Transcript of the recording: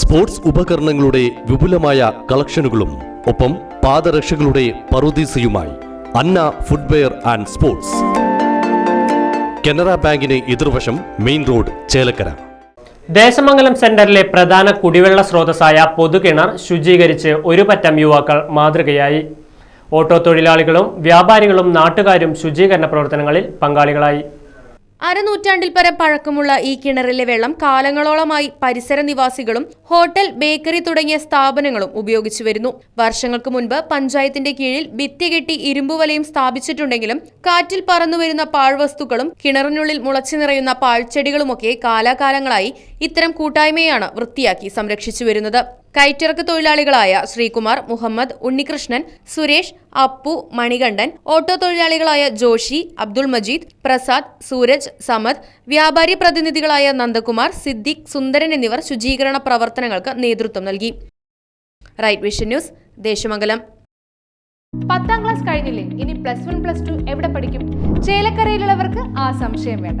Sports ഉപകരണങ്ങളുടെ വിപുലമായ കളക്ഷനുകളും ഒപ്പം പാദരക്ഷകളുടെ പറുദീസയുമായി Anna footwear and sports. Canara ബാങ്കിന് എതിർവശം മെയിൻ റോഡ് ചേലക്കര. ദേശമംഗലം സെന്ററിലെ പ്രധാന കുടിവെള്ള സ്രോതസ്സായ പൊതുകിണർ ശുചീകരിച്ച് ഒരു പറ്റം യുവാക്കൾ മാതൃകയായി. ഓട്ടോ തൊഴിലാളികളും വ്യാപാരികളും നാട്ടുകാരും ശുചീകരണ പ്രവർത്തനങ്ങളിൽ പങ്കാളികളായി. അരനൂറ്റാണ്ടിൽ പരം പഴക്കമുള്ള ഈ കിണറിലെ വെള്ളം കാലങ്ങളോളമായി പരിസര നിവാസികളും ഹോട്ടൽ ബേക്കറി തുടങ്ങിയ സ്ഥാപനങ്ങളും ഉപയോഗിച്ചു വരുന്നു. വർഷങ്ങൾക്ക് മുൻപ് പഞ്ചായത്തിന്റെ കീഴിൽ ഭിത്തി കെട്ടി ഇരുമ്പുവലയും സ്ഥാപിച്ചിട്ടുണ്ടെങ്കിലും കാറ്റിൽ പറന്നുവരുന്ന പാഴ്വസ്തുക്കളും കിണറിനുള്ളിൽ മുളച്ചു നിറയുന്ന പാഴ്ചെടികളുമൊക്കെ കാലാകാലങ്ങളായി ഇത്തരം കൂട്ടായ്മയാണ് വൃത്തിയാക്കി സംരക്ഷിച്ചു വരുന്നത്. കയറ്റിറക്ക് തൊഴിലാളികളായ ശ്രീകുമാർ മുഹമ്മദ് ഉണ്ണികൃഷ്ണൻ സുരേഷ് അപ്പു മണികണ്ഠൻ ഓട്ടോ തൊഴിലാളികളായ ജോഷി അബ്ദുൾ മജീദ് പ്രസാദ് സൂരജ് സമദ് വ്യാപാരി പ്രതിനിധികളായ നന്ദകുമാർ സിദ്ദിഖ് സുന്ദരൻ എന്നിവർ ശുചീകരണ പ്രവർത്തനങ്ങൾക്ക് നേതൃത്വം നൽകി. Right Vision News Desamangalam. പത്താം ക്ലാസ് കഴിഞ്ഞില്ലേ? ഇനി പ്ലസ് വൺ പ്ലസ് ടു എവിടെ പഠിക്കും? ചേലക്കരയിലുള്ളവർക്ക് ആ സംശയം വേണ്ട.